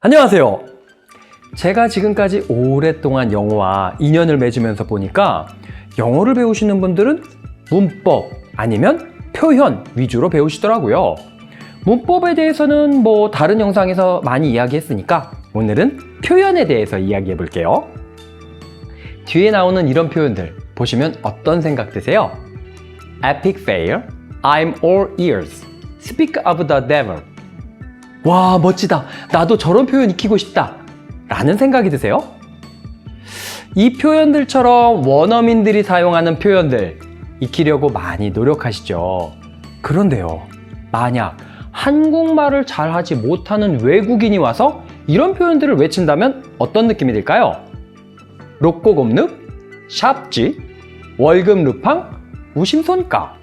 안녕하세요. 제가 지금까지 오랫동안 영어와 인연을 맺으면서 보니까 영어를 배우시는 분들은 문법 아니면 표현 위주로 배우시더라고요. 문법에 대해서는 뭐 다른 영상에서 많이 이야기했으니까 오늘은 표현에 대해서 이야기해 볼게요. 뒤에 나오는 이런 표현들 보시면 어떤 생각 드세요? Epic fail, I'm all ears, speak of the devil. 와, 멋지다. 나도 저런 표현 익히고 싶다. 라는 생각이 드세요? 이 표현들처럼 원어민들이 사용하는 표현들 익히려고 많이 노력하시죠. 그런데요, 만약 한국말을 잘 하지 못하는 외국인이 와서 이런 표현들을 외친다면 어떤 느낌이 들까요? 로꼬곰늪, 샵지, 월급 루팡, 우심손가.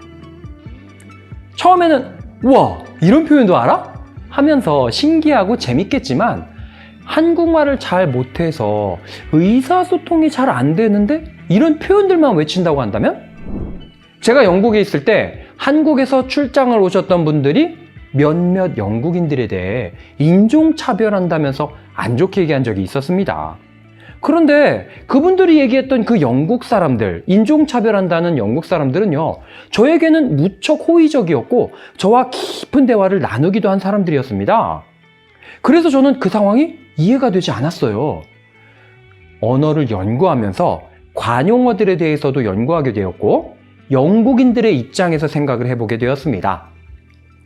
처음에는 우와 이런 표현도 알아? 하면서 신기하고 재밌겠지만 한국말을 잘 못해서 의사소통이 잘 안 되는데 이런 표현들만 외친다고 한다면? 제가 영국에 있을 때 한국에서 출장을 오셨던 분들이 몇몇 영국인들에 대해 인종차별한다면서 안 좋게 얘기한 적이 있었습니다. 그런데 그분들이 얘기했던 그 영국 사람들, 인종차별한다는 영국 사람들은요, 저에게는 무척 호의적이었고, 저와 깊은 대화를 나누기도 한 사람들이었습니다. 그래서 저는 그 상황이 이해가 되지 않았어요. 언어를 연구하면서 관용어들에 대해서도 연구하게 되었고, 영국인들의 입장에서 생각을 해보게 되었습니다.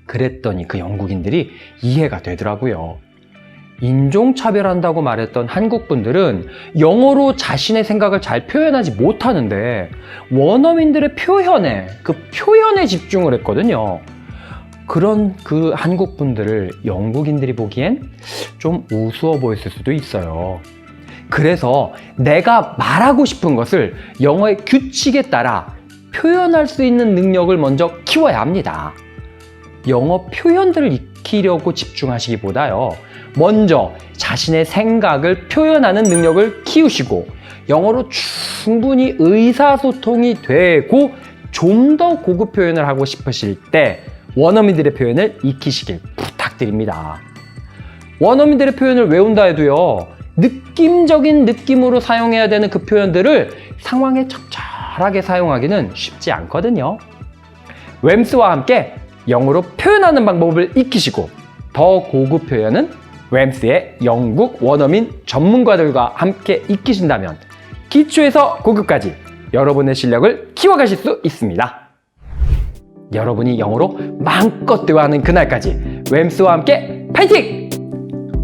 그랬더니 그 영국인들이 이해가 되더라고요. 인종차별한다고 말했던 한국분들은 영어로 자신의 생각을 잘 표현하지 못하는데 원어민들의 표현에, 그 표현에 집중을 했거든요. 그런 그 한국분들을 영국인들이 보기엔 좀 우스워 보였을 수도 있어요. 그래서 내가 말하고 싶은 것을 영어의 규칙에 따라 표현할 수 있는 능력을 먼저 키워야 합니다. 영어 표현들을 익히려고 집중하시기보다요. 먼저 자신의 생각을 표현하는 능력을 키우시고 영어로 충분히 의사소통이 되고 좀 더 고급 표현을 하고 싶으실 때 원어민들의 표현을 익히시길 부탁드립니다. 원어민들의 표현을 외운다 해도요. 느낌적인 느낌으로 사용해야 되는 그 표현들을 상황에 적절하게 사용하기는 쉽지 않거든요. 웸스와 함께 영어로 표현하는 방법을 익히시고 더 고급 표현은 웸스의 영국 원어민 전문가들과 함께 익히신다면 기초에서 고급까지 여러분의 실력을 키워가실 수 있습니다. 여러분이 영어로 마음껏 대화하는 그날까지 웸스와 함께 파이팅!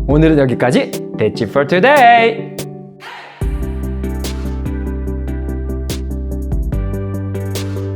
오늘은 여기까지 That's it for today.